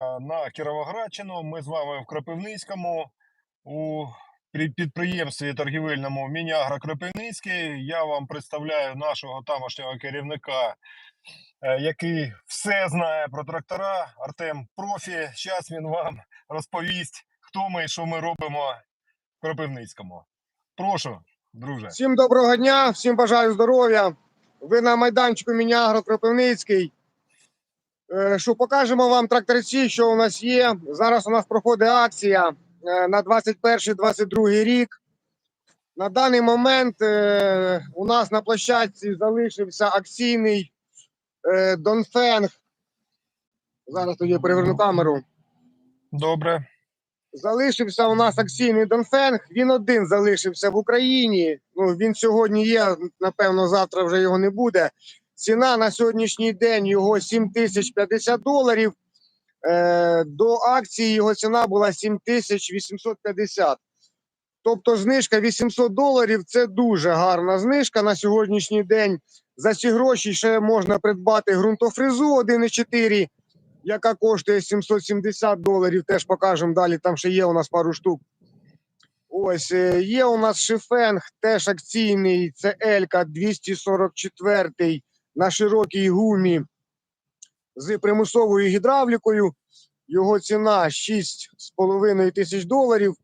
на Кіровоградщину. Ми з вами в Кропивницькому у підприємстві торгівельному Мінягро Кропивницький. Я вам представляю нашого тамошнього керівника, е, який все знає про трактора. Артем Профі. Зараз він вам розповість, хто ми і що ми робимо в Кропивницькому. Прошу, друже. Всім доброго дня, всім бажаю здоров'я. Ви на майданчику Мінягро Кропивницький. Е, Що покажемо вам тракторці, що у нас є. Зараз у нас проходить акція е, на 21-22 рік. На даний момент е, у нас на площадці залишився акційний Донфенг. Зараз тоді переверну камеру. Добре. Залишився у нас акційний Донфенг. Він один залишився в Україні. Ну він сьогодні є. Напевно, завтра вже його не буде. Ціна на сьогоднішній день його 7050 доларів. Е, до акції його ціна була 7850. Тобто знижка 800 доларів це дуже гарна знижка на сьогоднішній день. За ці гроші ще можна придбати ґрунтофрезу 1,4 яка коштує 770 доларів. Теж покажемо далі. Там ще є у нас пару штук. Ось е, є у нас шифенг, теж акційний. Це Елька 244 на широкій гумі з примусовою гідравлікою. Його ціна 6,5 тисяч доларів.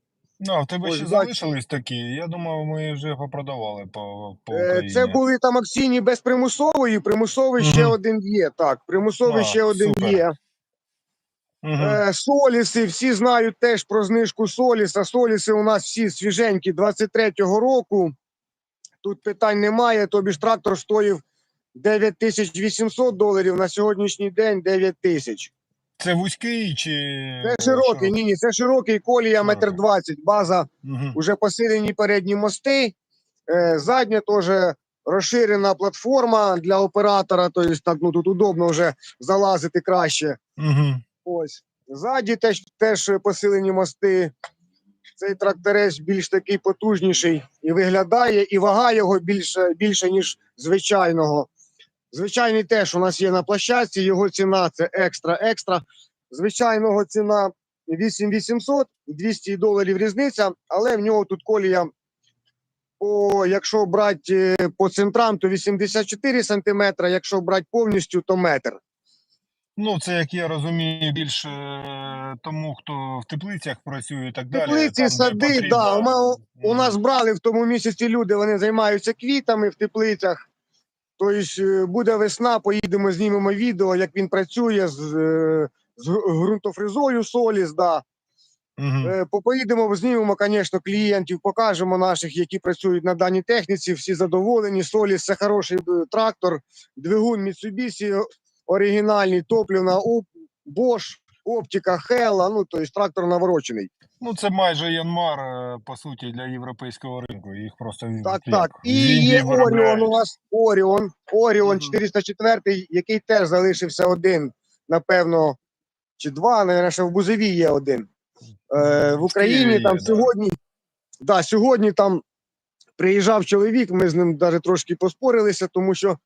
Ну, а в тебе Ось, ще залишились такі. Я думав, ми вже попродавали по, по Е, Україні. Це були там акційні без примусової. Примусовий ще один є. Так, примусовий А, ще один супер. є. Е, Соліси, всі знають теж про знижку Соліса. Соліси у нас всі свіженькі 23-го року. Тут питань немає. Тобі ж трактор стоїв 9800 доларів, на сьогоднішній день 9 тисяч. Це вузький чи. Це широкий, ні, ні, це широкий колія метр двадцять. База Угу. вже посилені передні мости. Е, Задня теж розширена платформа для оператора. Тобто ну тут удобно вже залазити краще. Угу. Ось. Ззаді теж, теж посилені мости. Цей тракторець більш такий потужніший і виглядає, і вага його більше, більше ніж звичайного. Звичайний теж у нас є на площадці, його ціна це екстра-екстра. Звичайного ціна 8800, 200 доларів різниця, але в нього тут колія, по, якщо брати е, по центрам, то 84 см, якщо брати повністю, то метр. Ну, це, як я розумію, більше тому, хто в теплицях працює і так далі. Теплиці, там, сади, потрібно. да. У нас брали в тому місяці люди, вони займаються квітами в теплицях. Тобто е, буде весна, поїдемо, знімемо відео, як він працює з, е, з ґрунтофрезою Соліс. Да. Е, Поїдемо, знімемо, звісно, клієнтів, покажемо наших, які працюють на даній техніці. Всі задоволені. Соліс це хороший трактор, двигун Mitsubishi оригінальний, топливна оп, Bosch, оптика Hella, ну тобто трактор наворочений. Ну, це майже Янмар, е, по суті, для європейського ринку. Їх просто Так, як, так. І є Оріон у нас. Оріон. Оріон 404, який теж залишився один, напевно, чи два, навіть ще в Бузові є один. Е, в Україні там є, да. сьогодні. Да, сьогодні там приїжджав чоловік, ми з ним навіть трошки поспорилися, тому що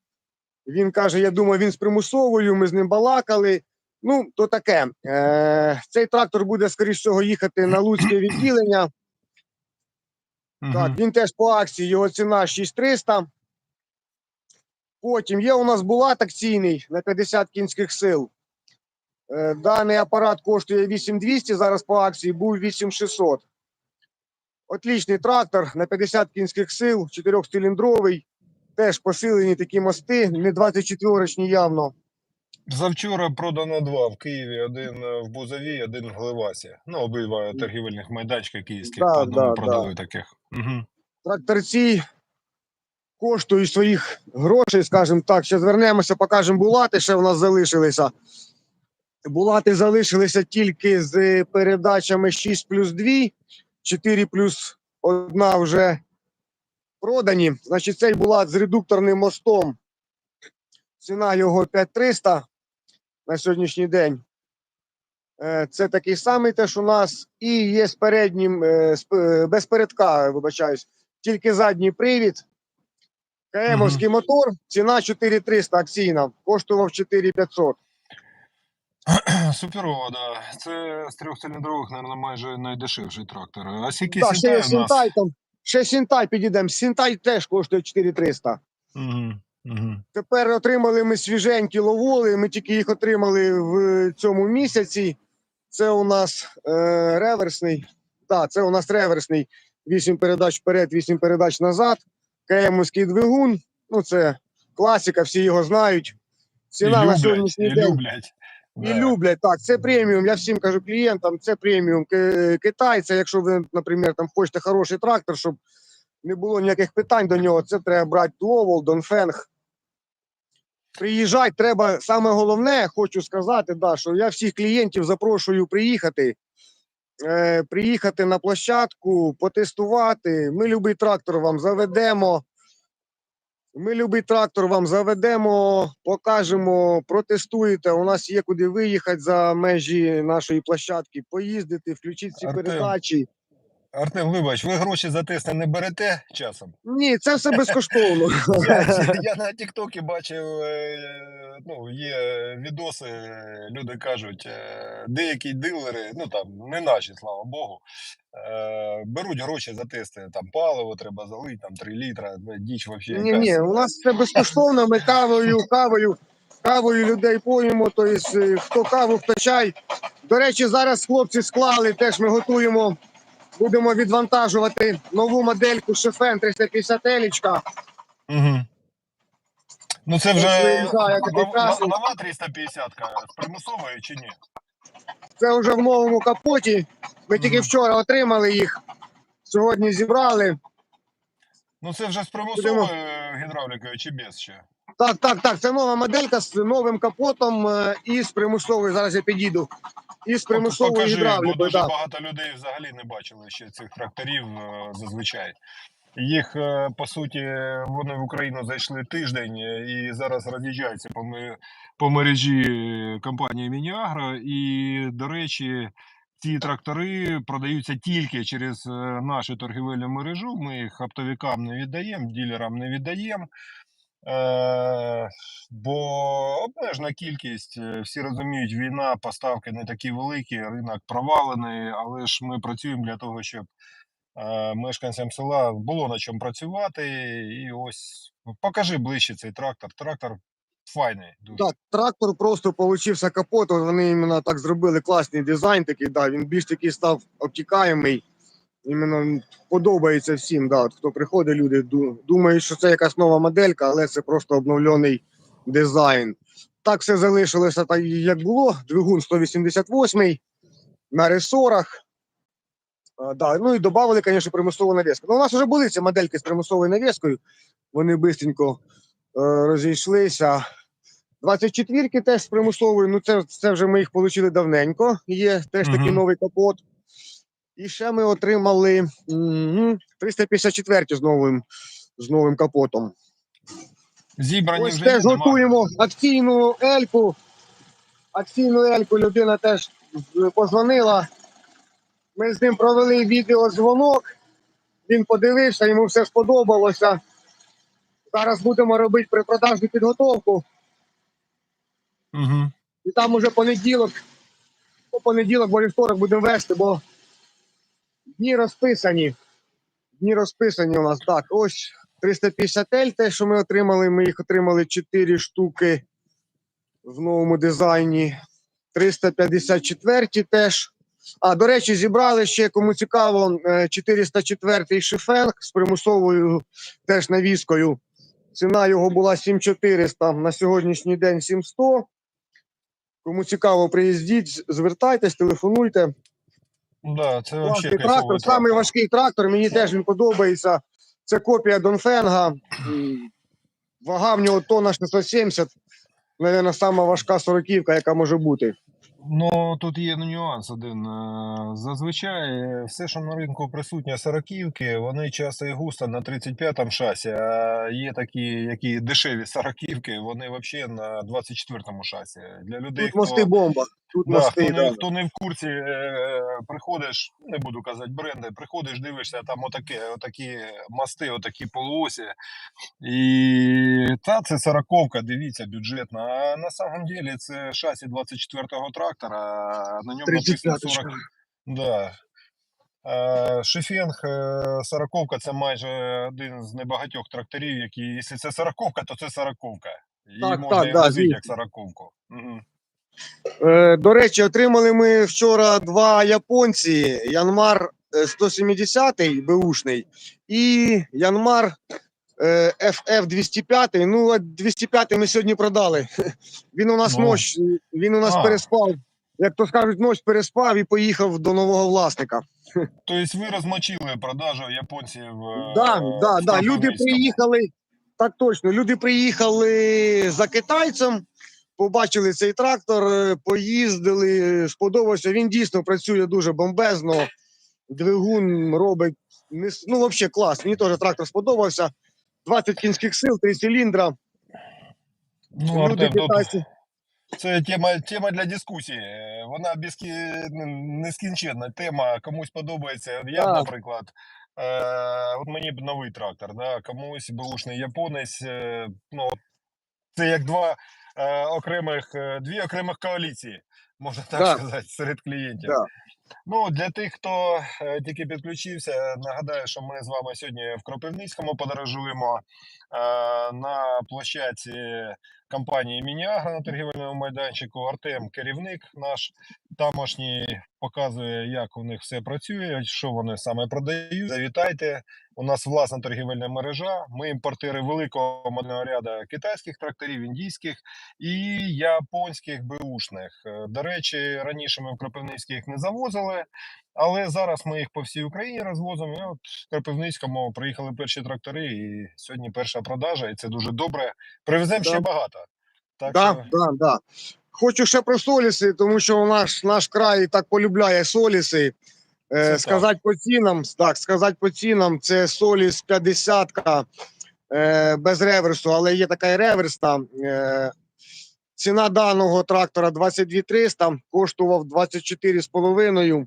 він каже: я думаю, він з примусовою, ми з ним балакали. Ну, то таке. Е, цей трактор буде, скоріш всього, їхати на Луцьке відділення. Так, він теж по акції, його ціна 6300. Потім є у нас булат акційний на 50 кінських сил. Е, Даний апарат коштує 8200, зараз по акції був 8600. Отлічний трактор на 50 кінських сил, 4-циліндровий. Теж посилені такі мости, не 24-річні явно. Завчора продано два в Києві, один е, в Бузові, один в Гливасі. Ну, обидва торгівельних майданчика київських, Да, по одному да, продали таких. Угу. Тракторці коштують своїх грошей, скажімо так. Ще звернемося, покажемо булати, ще в нас залишилися. Булати залишилися тільки з передачами 6 плюс 2, 4 плюс 1 вже продані. Значить, цей булат з редукторним мостом. Ціна його 5300 на сьогоднішній день. Е, Це такий самий теж у нас. І є з переднім, е, п- без передка, вибачаюсь, тільки задній привід. КМовський мотор, ціна 4300 акційна, коштував 4500. Суперово, да. Це з трьохциліндрових, мабуть, майже найдешевший трактор. А скільки Так, ще сінтай є у нас? Сінтай там. Ще Сінтай підійдемо. Сінтай теж коштує 4300. Угу, угу. Тепер отримали ми свіженькі ловоли. Ми тільки їх отримали в цьому місяці. Це у нас е, реверсний. Так, це у нас реверсний. 8 передач вперед, 8 передач назад. КМовський двигун. Ну, це класика, всі його знають. Ціна і на люблять, сьогоднішній і день. люблять. І Да. люблять так. Це преміум. Я всім кажу клієнтам, це преміум Ки- Китай. Це якщо ви, наприклад, там хочете хороший трактор, щоб не було ніяких питань до нього, це треба брати Ловол, Донфенг. Приїжджати треба. Саме головне, хочу сказати, да, що я всіх клієнтів запрошую приїхати. Е, приїхати на площадку, потестувати. Ми любий трактор вам заведемо. Ми любий трактор вам заведемо, покажемо, протестуєте. У нас є куди виїхати за межі нашої площадки, поїздити, включити всі Артем. передачі. Артем, вибач, ви гроші за тести не берете часом? Ні, це все безкоштовно. Я, я на Тіктокі бачив, е, ну, є відоси, люди кажуть, е, деякі дилери, ну там не наші, слава Богу, е, беруть гроші за тести. Там паливо треба залити, там 3 літра, ну, діч взагалі. Ні, ні, у нас це безкоштовно. Ми кавою, кавою, кавою людей поїмо. Тобто, хто каву, хто чай. До речі, зараз хлопці склали. Теж ми готуємо. Будемо відвантажувати нову модельку Шефен 350 елічка. Угу. Ну це вже нова- нова 350 з примусовою чи ні? Це вже в новому капоті. Ми тільки вчора отримали їх. Сьогодні зібрали. Ну це вже з примусовою гідравлікою чи без ще? Так, так, так. Це нова моделька з новим капотом е, і з примусовою. Зараз я підійду. І з примусовою Покажи, бо дуже багато людей взагалі не бачили ще цих тракторів е, зазвичай. Їх, е, по суті, вони в Україну зайшли тиждень е, і зараз роз'їжджаються по, по мережі компанії Мініагро. І, до речі, ці трактори продаються тільки через нашу торгівельну мережу. Ми їх оптовикам не віддаємо, ділерам не віддаємо. Е, бо обмежена кількість, е, всі розуміють, війна, поставки не такі великі, ринок провалений, але ж ми працюємо для того, щоб е, мешканцям села було на чому працювати. І ось покажи ближче цей трактор. Трактор файний. Дуже. Так, трактор просто получився капот. Вони іменно так зробили класний дизайн. Такий, да, він більш такий став обтікаємий. Іменно подобається всім. Да. От Хто приходить, люди думають, що це якась нова моделька, але це просто обновлений дизайн. Так все залишилося так, як було. Двигун 188 на ресорах. А, да. Ну і додали, звісно, примусову навіску. Ну, у нас вже були ці модельки з примусовою навіскою. Вони швидко е, розійшлися. 24-ки теж з примусовою, ну це, це вже ми їх отримали давненько. Є теж такий новий капот. І ще ми отримали 354 з новим, з новим капотом. Зібрані Ось вже теж готуємо акційну ельку. Акційну ельку людина теж позвонила. Ми з ним провели відеодзвонок. Він подивився, йому все сподобалося. Зараз будемо робити препродажну підготовку. Мгм. І там уже понеділок, по понеділок, бо вівторок будемо вести, бо дні розписані. Дні розписані у нас. Так, ось 350L, те, що ми отримали. Ми їх отримали 4 штуки в новому дизайні. 354 теж. А, до речі, зібрали ще, кому цікаво, е, 404 шифенг з примусовою теж навіскою. Ціна його була 7400, на сьогоднішній день 700. Кому цікаво, приїздіть, звертайтесь, телефонуйте. Да, це взагалі Класний трактор, самий важкий трактор, мені теж він подобається. Це копія Донфенга. Вага в нього тонна 670. Наверно, сама важка сороківка, яка може бути. Ну, тут є нюанс один. Е, Зазвичай е, все, що на ринку присутнє сороківки, вони часто і густо на 35-му шасі, а є такі, які дешеві сороківки, вони взагалі на 24-му шасі. Для людей, Тут мости бомба. Тут Да, хто, не, хто не в курсі, е, приходиш, не буду казати бренди, приходиш, дивишся, там отаке, отакі мости, отакі полуосі. І та це сороковка, дивіться, бюджетна. А на самом деле це шасі 24-го трактора, а на ньому написано 40. Да. Шифенг е, сороковка це майже один з небагатьох тракторів, які, якщо це сороковка, то це сороковка. Її Так, можна так, і да, звісно. як сороковку. Угу. Е, До речі, отримали ми вчора два японці: Янмар е, 170 беушний і Янмар FF 205. Ну, а 205 ми сьогодні продали. Він у нас Ну. ночь, він у нас А. переспав. Як то скажуть, ночь переспав і поїхав до нового власника. Тобто ви розмочили продажу японців. е, Да, да, да. Люди приїхали. Так точно. Люди приїхали за китайцем, побачили цей трактор, е, поїздили, сподобався. Він дійсно працює дуже бомбезно. Двигун робить ну, взагалі клас. Мені теж трактор сподобався. 20 кінських сил, 3 циліндра. Ну, Люди Артем, тут це тема, тема для дискусії. Е, Вона безкі... нескінченна тема. Комусь подобається. Я, Так. наприклад, е, от мені б новий трактор, да? комусь бушний японець. Е, ну, це як два е, окремих, е, дві окремих коаліції, можна так Да. сказати, серед клієнтів. Да. Ну, для тих, хто е, тільки підключився, нагадаю, що ми з вами сьогодні в Кропивницькому подорожуємо е, на площаці компанії Мініагра на торгівельному майданчику. Артем, керівник наш тамошній, показує, як у них все працює, що вони саме продають. Завітайте. У нас власна торгівельна мережа. Ми імпортери великого ряду китайських тракторів, індійських і японських беушних. Е, До речі, раніше ми в Кропивницький їх не завозили, але зараз ми їх по всій Україні розвозимо. І от в Кропивницькому приїхали перші трактори, і сьогодні перша продажа, і це дуже добре. Привеземо ще багато. Так Да, що да, да. Хочу ще про соліси, тому що наш, наш край так полюбляє соліси. Це Е, так. сказати по цінам, так, сказати по цінам, це соліс 50 е, без реверсу, але є така і реверсна. Е, ціна даного трактора 22 300, коштував 24,5.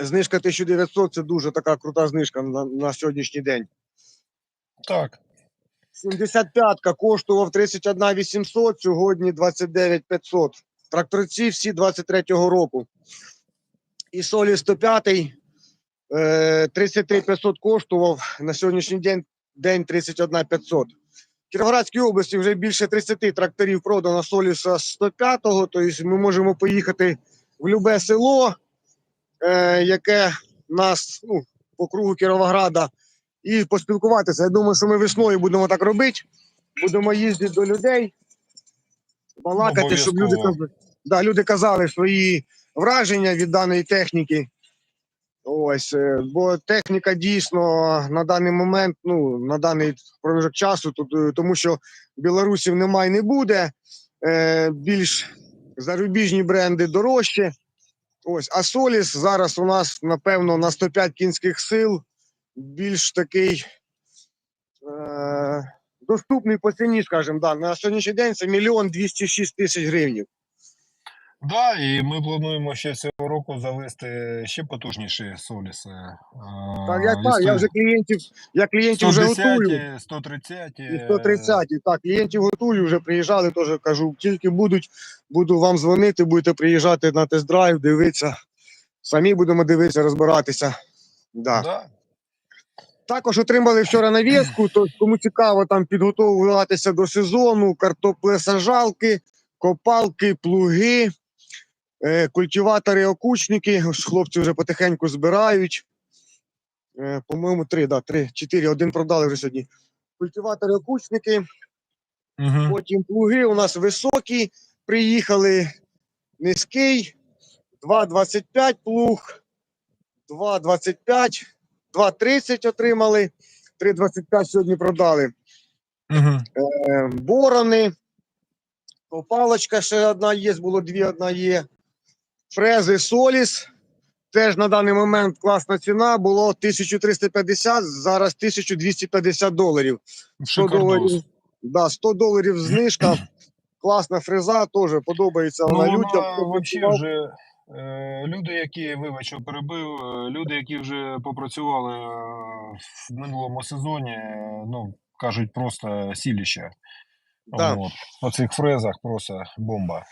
Знижка 1900 це дуже така крута знижка на, на сьогоднішній день. так. 75-ка коштував 31 800, сьогодні 29 500. Тракторці всі 23-го року. І солі 105 е, 33 500 коштував, на сьогоднішній день, день 31 500. В Кіровоградській області вже більше 30 тракторів продано соліса 105-го, тобто ми можемо поїхати в любе село, е, яке нас ну, по кругу Кіровограда, і поспілкуватися. Я думаю, що ми весною будемо так робити. Будемо їздити до людей, балакати, щоб люди, да, люди казали свої враження від даної техніки. Ось, е, бо техніка дійсно на даний момент, ну на даний проміжок часу, тут, е, тому що білорусів немає, не буде. Е, більш зарубіжні бренди дорожче. Ось, а Соліс зараз у нас, напевно, на 105 кінських сил більш такий е, доступний по ціні, скажімо, да. на сьогоднішній день це мільйон 206 тисяч гривень. Да, і ми плануємо ще цього року завести ще потужніші соліси. Так, я, і так, я вже клієнтів, я клієнтів вже готую. 110, 130. І 130, так, клієнтів готую, вже приїжджали, теж кажу, тільки будуть, буду вам дзвонити, будете приїжджати на тест-драйв, дивитися. Самі будемо дивитися, розбиратися. Да. Да. Також отримали вчора навіску, то кому цікаво там підготовуватися до сезону, картоплесажалки, копалки, плуги, культиватори, окучники. Хлопці вже потихеньку збирають. Е, по-моєму, три, да, три, чотири, один продали вже сьогодні. Культиватори, окучники, Угу. потім плуги у нас високі, приїхали низький, 2,25 плуг, 2,25, 2,30 отримали, 3,25 сьогодні продали. Угу. Е, Борони, копалочка ще одна є, було дві, одна є. Фрези Соліс. Теж на даний момент класна ціна. Було 1350, зараз 1250 доларів. 100 доларів. Да, 100 доларів знижка. Класна фреза, теж подобається Ну, вона вона людям. Вже е, люди, які вибач, перебив, е, люди, які вже попрацювали е, в минулому сезоні, ну кажуть, просто сіліще. Да. От. Цих фрезах просто бомба.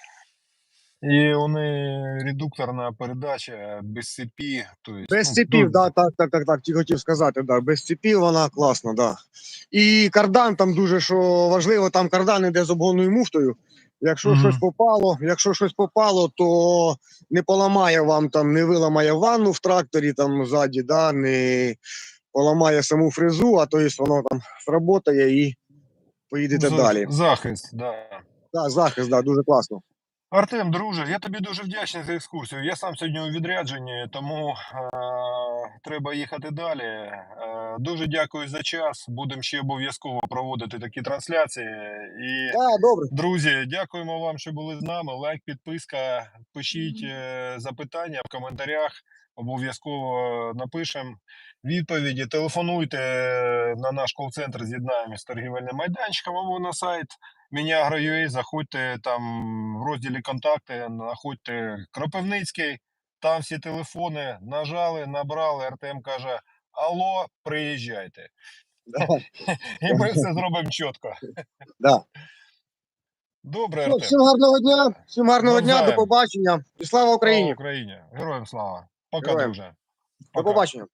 І вони редукторна передача без цепі. То есть, Без ну, цепів, ну, да, так, так, так, так, ті хотів сказати, да, без цепів вона класна, да. І кардан там дуже що важливо, там кардан іде з обгонною муфтою. Якщо Мгм. щось попало, якщо щось попало, то не поламає вам там, не виламає ванну в тракторі там ззаді, да, не поламає саму фрезу, а то є воно там сработає і поїдете за- далі. Захист, да. Да, захист, да, дуже класно. Артем, друже, я тобі дуже вдячний за екскурсію. Я сам сьогодні у відрядженні, тому е, треба їхати далі. Е, дуже дякую за час. Будемо ще обов'язково проводити такі трансляції. І, Да, добре. друзі, дякуємо вам, що були з нами. Лайк, підписка. Пишіть е, запитання в коментарях. Обов'язково напишемо відповіді. Телефонуйте на наш кол-центр, з'єднаємося з торгівельним майданчиком або на сайт Мінягро.ua, заходьте там в розділі контакти, знаходьте Кропивницький, там всі телефони, нажали, набрали. Артем каже: Алло, приїжджайте. І ми все зробимо чітко. да. Добре, Ну, Артем. всім гарного дня, всім гарного дня, до побачення. І слава Слава Україні! Україні! Героям слава! Пока, друже. До побачення.